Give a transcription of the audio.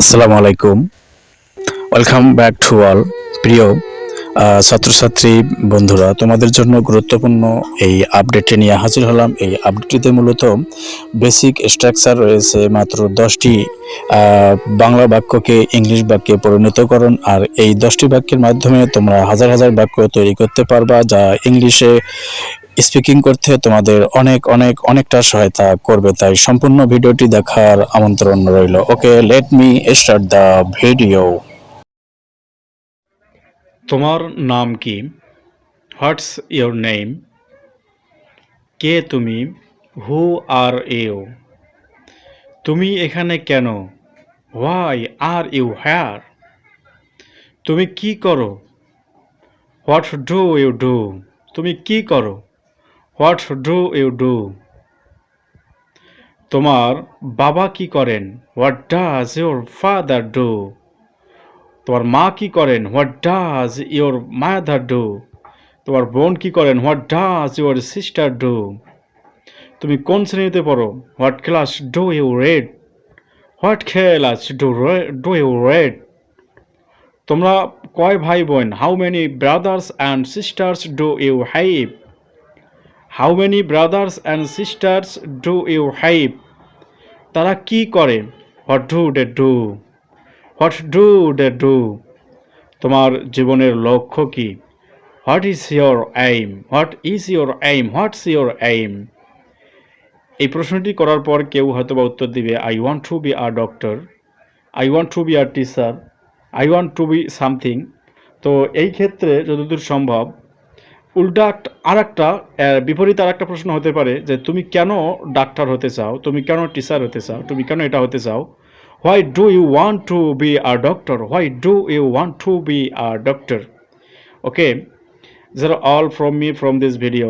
আসসালামু আলাইকুম। Welcome back to all প্রিয় ছাত্রছাত্রী বন্ধুরা, তোমাদের জন্য গুরুত্বপূর্ণ এই আপডেটে নিয়ে হাজির হলাম। এই আপডেটটিতে মূলত বেসিক স্ট্রাকচার রয়েছে মাত্র দশটি বাংলা বাক্যকে ইংলিশ বাক্যে পরিণতকরণ, আর এই দশটি বাক্যের মাধ্যমে তোমরা হাজার হাজার বাক্য তৈরি করতে পারবা, যা ইংলিশে স্পিকিং করতে তোমাদের অনেক অনেক, অনেকটা সহায়তা করবে। তাই সম্পূর্ণ ভিডিওটি দেখার আমন্ত্রণ রইল। Okay let me start the video তোমার নাম কি? হোয়াটস ইয়োর নেম কে তুমি? হু আর ইউ তুমি এখানে কেন? হোয়াই আর ইউ হ্যার তুমি কি করো? হোয়াট ডু ইউ ডু তুমি কি করো? What do you do? তোমার বাবা কি করেন? What does your father do? তোমার মা কি করেন? What does your mother do? তোমার বোন কি করেন? What does your sister do? তুমি কোন শ্রেণীতে পড়ো? What class do you read? What class do do you read? তোমরা কয় ভাই বোন how many brothers and sisters do you have? How many brothers and sisters do you have তারা কি করে? What do they do what do they do তোমার জীবনের লক্ষ্য কি? What is your aim what is your aim what's your aim এই প্রশ্নটি করার পর কেউ হয়তো বা উত্তর দিবে I want to be a doctor I want to be a teacher I want to be something তো এই ক্ষেত্রে যতদূর সম্ভব উল্টা আর একটা বিপরীত আর একটা প্রশ্ন হতে পারে যে তুমি কেন ডাক্তার হতে চাও? তুমি কেন টিচার হতে চাও? তুমি কেন এটা হতে চাও? Why do you want to be a doctor why do you want to be a doctor okay যারা all from me from this video.